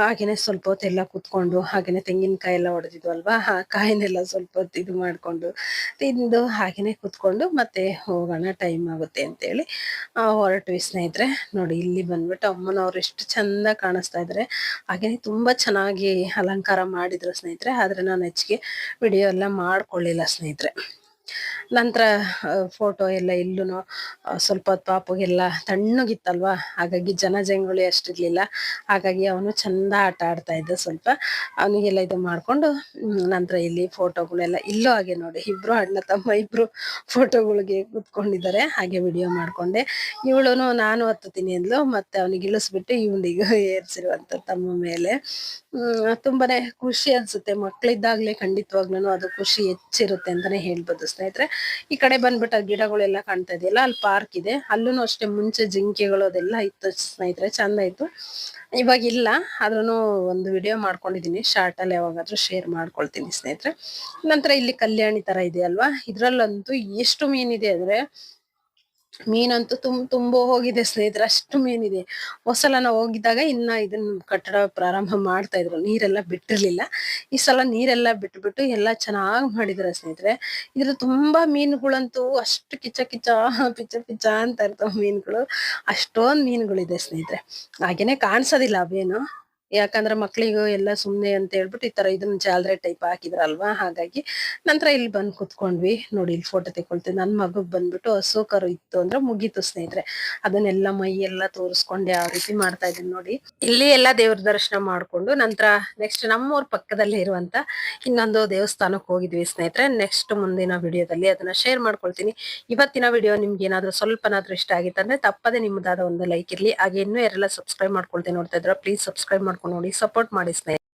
ಹಾಗೆಯೇ ಸ್ವಲ್ಪ ಹೊತ್ತೆಲ್ಲ ಕೂತ್ಕೊಂಡು ಹಾಗೆಯೇ ತೆಂಗಿನಕಾಯಿ ಎಲ್ಲ ಹೊಡೆದಿದ್ವು ಅಲ್ವಾ ಆ, ಕಾಯಿನೆಲ್ಲ ಸ್ವಲ್ಪ ಹೊತ್ತು ಇದು ಮಾಡಿಕೊಂಡು ತಿಂದು ಹಾಗೆಯೇ ಕೂತ್ಕೊಂಡು ಮತ್ತೆ ಹೋಗೋಣ ಟೈಮ್ ಆಗುತ್ತೆ ಅಂತೇಳಿ ಹೊರಟ್ವಿ ಸ್ನೇಹಿತರೆ. ನೋಡಿ, ಇಲ್ಲಿ ಬಂದ್ಬಿಟ್ಟು ಅಮ್ಮನವ್ರು ಎಷ್ಟು ಚಂದ ಕಾಣಿಸ್ತಾ ಇದ್ದಾರೆ ಹಾಗೆಯೇ ತುಂಬ ಚೆನ್ನಾಗಿ ಅಲಂಕಾರ ಮಾಡಿದ್ರು ಸ್ನೇಹಿತರೆ, ಆದರೆ ನಾನು ಹೆಚ್ಚಿಗೆ ವಿಡಿಯೋ ಎಲ್ಲ ಮಾಡ್ಕೊಳ್ಳಿಲ್ಲ ಸ್ನೇಹಿತರೆ. ನಂತರ ಫೋಟೋ ಎಲ್ಲ ಇಲ್ಲೂ ಸ್ವಲ್ಪ ಹೊತ್ತು ಪಾಪಗೆಲ್ಲ ತಣ್ಣಗಿತ್ತಲ್ವಾ? ಹಾಗಾಗಿ ಜನ ಜಂಗುಳಿ ಅಷ್ಟಿರ್ಲಿಲ್ಲ. ಹಾಗಾಗಿ ಅವನು ಚಂದ ಆಟ ಆಡ್ತಾ ಇದ್ದ ಸ್ವಲ್ಪ. ಅವನಿಗೆಲ್ಲ ಇದು ಮಾಡ್ಕೊಂಡು ನಂತರ ಇಲ್ಲಿ ಫೋಟೋಗಳೆಲ್ಲ ಇಲ್ಲೂ ಹಾಗೆ ನೋಡಿ, ಇಬ್ರು ಅಣ್ಣ ತಮ್ಮ ಇಬ್ರು ಫೋಟೋಗಳಿಗೆ ಕುತ್ಕೊಂಡಿದ್ದಾರೆ. ಹಾಗೆ ವಿಡಿಯೋ ಮಾಡ್ಕೊಂಡೆ. ಇವಳು ನಾನು ಹತ್ತುತ್ತೀನಿ ಅಂದ್ಲು. ಮತ್ತೆ ಅವನಿಗೆ ಇಳಿಸ್ಬಿಟ್ಟು ಇವನಿಗೆ ಏರ್ಸಿರುವಂತ ತಮ್ಮ ಮೇಲೆ. ತುಂಬಾನೇ ಖುಷಿ ಅನ್ಸುತ್ತೆ. ಮಕ್ಕಳಿದ್ದಾಗಲೇ ಖಂಡಿತವಾಗ್ಲೂ ಅದು ಖುಷಿ ಹೆಚ್ಚಿರುತ್ತೆ ಅಂತಾನೆ ಹೇಳ್ಬೋದು. ಸ್ನೇಹಿತರೆ ಈ ಕಡೆ ಬಂದ್ಬಿಟ್ಟು ಗಿಡಗಳೆಲ್ಲ ಕಾಣ್ತಾ ಇದೆಯಲ್ಲ, ಅಲ್ಲಿ ಪಾರ್ಕ್ ಇದೆ. ಅಲ್ಲೂ ಅಷ್ಟೇ ಮುಂಚೆ ಜಿಂಕೆಗಳು ಅದೆಲ್ಲ ಇತ್ತು ಸ್ನೇಹಿತರೆ, ಚಂದ ಇತ್ತು. ಇವಾಗ ಇಲ್ಲ ಆದ್ರೂ ಒಂದು ವಿಡಿಯೋ ಮಾಡ್ಕೊಂಡಿದೀನಿ ಶಾರ್ಟ್ ಅಲ್ಲಿ ಯಾವಾಗಾದ್ರೂ ಶೇರ್ ಮಾಡ್ಕೊಳ್ತೀನಿ ಸ್ನೇಹಿತರೆ. ನಂತರ ಇಲ್ಲಿ ಕಲ್ಯಾಣಿ ತರ ಇದೆ ಅಲ್ವಾ? ಇದ್ರಲ್ಲಂತೂ ಎಷ್ಟು ಮೀನಿದೆ ಅಂದ್ರೆ ಮೀನಂತೂ ತುಂಬ ತುಂಬ ಹೋಗಿದೆ ಸ್ನೇಹಿತರೆ, ಅಷ್ಟು ಮೀನಿದೆ. ಹೊಸಲ ನಾವು ಹೋಗಿದ್ದಾಗ ಇನ್ನ ಇದನ್ನ ಕಟ್ಟಡ ಪ್ರಾರಂಭ ಮಾಡ್ತಾ ಇದ್ರು. ನೀರೆಲ್ಲ ಬಿಟ್ಟಿರ್ಲಿಲ್ಲ. ಈ ಸಲ ನೀರೆಲ್ಲ ಬಿಟ್ಬಿಟ್ಟು ಎಲ್ಲ ಚೆನ್ನಾಗಿ ಮಾಡಿದಾರೆ ಸ್ನೇಹಿತರೆ. ಇದ್ರ ತುಂಬಾ ಮೀನುಗಳಂತೂ ಅಷ್ಟು ಕಿಚ್ಚ ಕಿಚ್ಚ, ಪಿಚ್ಚ ಪಿಚ್ಚ ಅಂತ ಇರ್ತಾವ ಮೀನುಗಳು. ಅಷ್ಟೊಂದ್ ಮೀನುಗಳಿದೆ ಸ್ನೇಹಿತರೆ. ಹಾಗೇನೆ ಕಾಣಿಸೋದಿಲ್ಲ ಅವೇನು. ಯಾಕಂದ್ರೆ ಮಕ್ಳಿಗೂ ಎಲ್ಲ ಸುಮ್ನೆ ಅಂತ ಹೇಳ್ಬಿಟ್ಟು ಈ ತರ ಇದನ್ನ ಜಾಲ್ರೆ ಟೈಪ್ ಹಾಕಿದ್ರಲ್ವಾ? ಹಾಗಾಗಿ ನಂತರ ಇಲ್ಲಿ ಬಂದು ಕುತ್ಕೊಂಡ್ವಿ. ನೋಡಿ ಇಲ್ಲಿ ಫೋಟೋ ತೆಕ್ಕೊಳ್ತೀವಿ ನನ್ ಮಗಗ್ ಬಂದ್ಬಿಟ್ಟು ಹಸು ಕರು ಇತ್ತು ಅಂದ್ರೆ ಮುಗೀತು ಸ್ನೇಹಿತರೆ. ಅದನ್ನೆಲ್ಲ ಮೈ ಎಲ್ಲ ತೋರಿಸ್ಕೊಂಡು ಯಾವ ರೀತಿ ಮಾಡ್ತಾ ಇದೀನಿ ನೋಡಿ. ಇಲ್ಲಿ ಎಲ್ಲ ದೇವ್ರ ದರ್ಶನ ಮಾಡ್ಕೊಂಡು ನಂತರ ನೆಕ್ಸ್ಟ್ ನಮ್ಮೂರ್ ಪಕ್ಕದಲ್ಲಿ ಇರುವಂತ ಇನ್ನೊಂದು ದೇವಸ್ಥಾನಕ್ಕೆ ಹೋಗಿದ್ವಿ ಸ್ನೇಹಿತರೆ. ನೆಕ್ಸ್ಟ್ ಮುಂದಿನ ವಿಡಿಯೋದಲ್ಲಿ ಅದನ್ನ ಶೇರ್ ಮಾಡ್ಕೊಳ್ತೀನಿ. ಇವತ್ತಿನ ವಿಡಿಯೋ ನಿಮ್ಗೆ ಏನಾದ್ರೂ ಸ್ವಲ್ಪನಾದ್ರೂ ಇಷ್ಟ ಆಗಿತ್ತಂದ್ರೆ ತಪ್ಪದೆ ನಿಮ್ಮದಾದ ಒಂದು ಲೈಕ್ ಇರ್ಲಿ. ಹಾಗೆ ಇನ್ನೂ ಯಾರೆಲ್ಲ ಸಬ್ಸ್ಕ್ರೈಬ್ ಮಾಡ್ಕೊಳ್ತೀನಿ ನೋಡ್ತಾ ಇದ್ರ ಪ್ಲೀಸ್ ಸಬ್ಸ್ಕ್ರೈಬ್ ಮಾಡ್ಕೊಂಡು ನೋಡಿ ಸಪೋರ್ಟ್ ಮಾಡಿ ಸ್ನೇಹಿತರೆ.